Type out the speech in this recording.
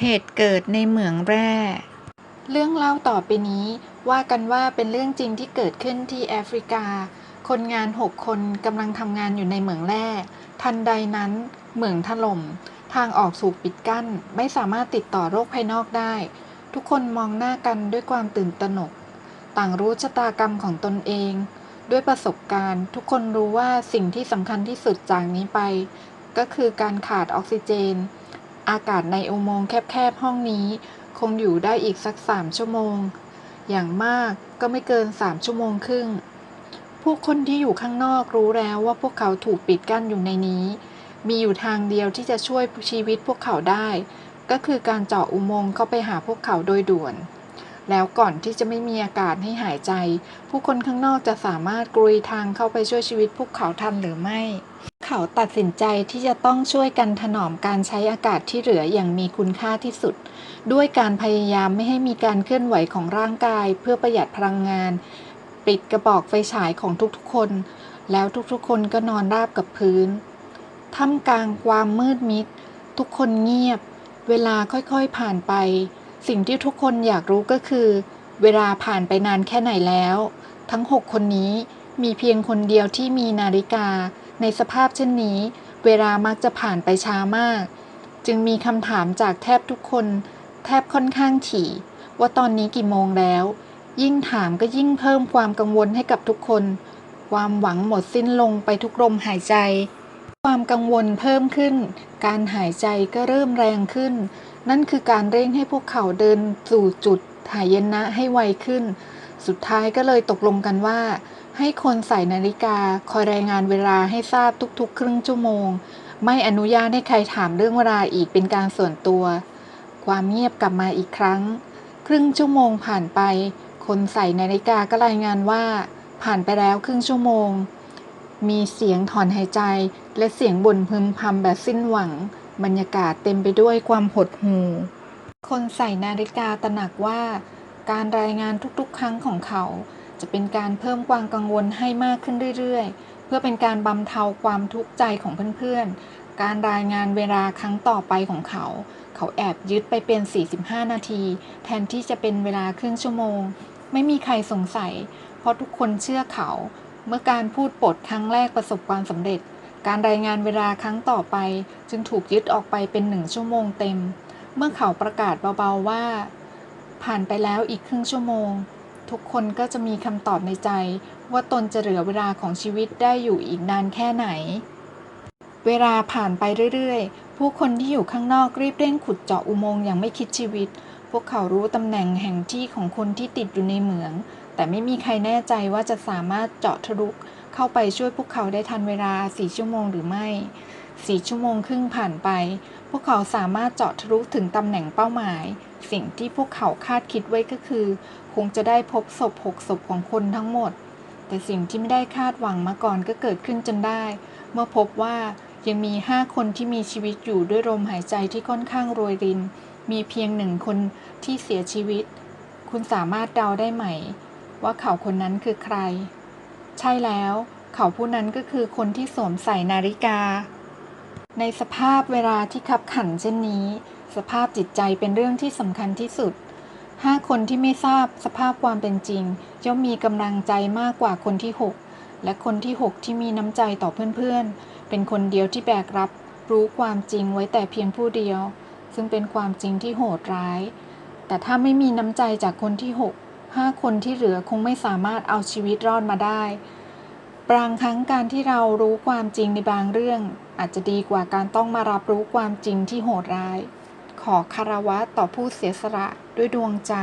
เหตุเกิดในเหมืองแร่ เรื่องเล่าต่อไปนี้ว่ากันว่าเป็นเรื่องจริงที่เกิดขึ้นที่แอฟริกา คนงาน6คนกำลังทำงานอยู่ในเหมืองแร่ ทันใดนั้นเหมืองถล่ม ทางออกถูกปิดกั้น ไม่สามารถติดต่อโรคภายนอกได้ ทุกคนมองหน้ากันด้วยความตื่นตระหนก ต่างรู้ชะตากรรมของตนเอง ด้วยประสบการณ์ ทุกคนรู้ว่าสิ่งที่สำคัญที่สุดจากนี้ไป ก็คือการขาดออกซิเจน อากาศในอุโมงค์แคบๆห้องนี้คงอยู่ได้อีกสักสามชั่วโมง อย่างมากก็ไม่เกินสามชั่วโมงครึ่ง ผู้คนที่อยู่ข้างนอกรู้แล้วว่าพวกเขาถูกปิดกั้นอยู่ในนี้ มีอยู่ทางเดียวที่จะช่วยชีวิตพวกเขาได้ ก็คือการเจาะอุโมงค์เข้าไปหาพวกเขาโดยด่วน แล้วก่อนที่จะไม่มีอากาศให้หายใจ ผู้คนข้างนอกจะสามารถกรุยทางเข้าไปช่วยชีวิตพวกเขาทันหรือไม่ เขาตัดสินใจที่จะต้องช่วยกันถนอมการใช้อากาศที่เหลืออย่างมีคุณค่าที่สุด ด้วยการพยายามไม่ให้มีการเคลื่อนไหวของร่างกาย เพื่อประหยัดพลังงาน ปิดกระบอกไฟฉายของทุกๆคน แล้วทุกๆคนก็นอนราบกับพื้นท่ามกลางความมืดมิด ทุกคนเงียบ เวลาค่อยๆผ่านไป สิ่งที่ทุกคนอยากรู้ก็คือ เวลาผ่านไปนานแค่ไหนแล้ว ทั้งหกคนนี้มีเพียงคนเดียวที่มีนาฬิกา ในสภาพเช่นนี้ เวลามักจะผ่านไปช้ามาก จึงมีคำถามจากแทบทุกคน แทบค่อนข้างถี่ ว่าตอนนี้กี่โมงแล้ว ยิ่งถามก็ยิ่งเพิ่มความกังวลให้กับทุกคน ความหวังหมดสิ้นลงไปทุกลมหายใจ ความกังวลเพิ่มขึ้น การหายใจก็เริ่มแรงขึ้น นั่นคือการเร่งให้พวกเขาเดินสู่จุดหายนะให้ไวขึ้น สุดท้ายก็เลยตกลงกันว่า ให้คนใส่นาฬิกาคอยรายงานเวลาให้ทราบทุกๆ ครึ่งชั่วโมง ไม่อนุญาตให้ใครถามเรื่องเวลาอีกเป็นการส่วนตัว ความเงียบกลับมาอีกครั้ง ครึ่งชั่วโมงผ่านไป คนใส่นาฬิกาก็รายงานว่า ผ่านไปแล้วครึ่งชั่วโมง มีเสียงถอนหายใจ และเสียงบ่นพึมพำแบบสิ้นหวัง บรรยากาศเต็มไปด้วยความหดหู่คนใส่นาฬิกาตระหนักว่า การรายงานทุกๆ ครั้งของเขา จะเป็นการเพิ่มความกังวลให้มากขึ้นเรื่อยๆ เพื่อเป็นการบำเทาความทุกข์ใจของเพื่อนๆ การรายงานเวลาครั้งต่อไปของเขา เขาแอบยึดไปเป็น 45 นาที แทนที่จะเป็นเวลาครึ่งชั่วโมง ไม่มีใครสงสัย เพราะทุกคนเชื่อเขา เมื่อการพูดปดครั้งแรกประสบความสำเร็จ การรายงานเวลาครั้งต่อไป จึงถูกยึดออกไปเป็นหนึ่งชั่วโมงเต็ม เมื่อเขาประกาศเบาๆว่า ผ่านไปแล้วอีกครึ่งชั่วโมง ทุกคนก็จะมีคำตอบในใจ ว่าตนจะเหลือเวลาของชีวิตได้อยู่อีกนานแค่ไหน เวลาผ่านไปเรื่อยๆ ผู้คนที่อยู่ข้างนอกรีบเร่งขุดเจาะอุโมงค์อย่างไม่คิดชีวิต พวกเขารู้ตำแหน่งแห่งที่ของคนที่ติดอยู่ในเหมือง แต่ไม่มีใครแน่ใจว่าจะสามารถเจาะทะลุเข้าไปช่วยพวกเขาได้ทันเวลาสี่ชั่วโมงหรือไม่ สี่ชั่วโมงครึ่งผ่านไป พวกเขาสามารถเจาะทะลุถึงตำแหน่งเป้าหมาย สิ่งที่พวกเขาคาดคิดไว้ก็คือ คงจะได้พบศพหกศพของคนทั้งหมด แต่สิ่งที่ไม่ได้คาดหวังมาก่อนก็เกิดขึ้นจนได้ เมื่อพบว่ายังมีห้าคนที่มีชีวิตอยู่ด้วยลมหายใจที่ค่อนข้างโรยริน มีเพียงหนึ่งคนที่เสียชีวิต คุณสามารถเดาได้ไหม ว่าเขาคนนั้นคือใคร ใช่แล้ว เขาผู้นั้นก็คือคนที่สวมใส่นาฬิกา ในสภาพเวลาที่ขับขันเช่นนี้ สภาพจิตใจเป็นเรื่องที่สำคัญที่สุดห้าคนที่ไม่ทราบสภาพความเป็นจริงย่อมมีกำลังใจมากกว่าคนที่หกและคนที่หกที่มีน้ำใจต่อเพื่อนๆ เป็นคนเดียวที่แบกรับรู้ความจริงไว้แต่เพียงผู้เดียว ซึ่งเป็นความจริงที่โหดร้าย แต่ถ้าไม่มีน้ำใจจากคนที่หกห้าคนที่เหลือคงไม่สามารถเอาชีวิตรอดมาได้บางครั้งการที่เรารู้ความจริงในบางเรื่อง อาจจะดีกว่าการต้องมารับรู้ความจริงที่โหดร้าย ขอคารวะต่อผู้เสียสละด้วยดวงใจ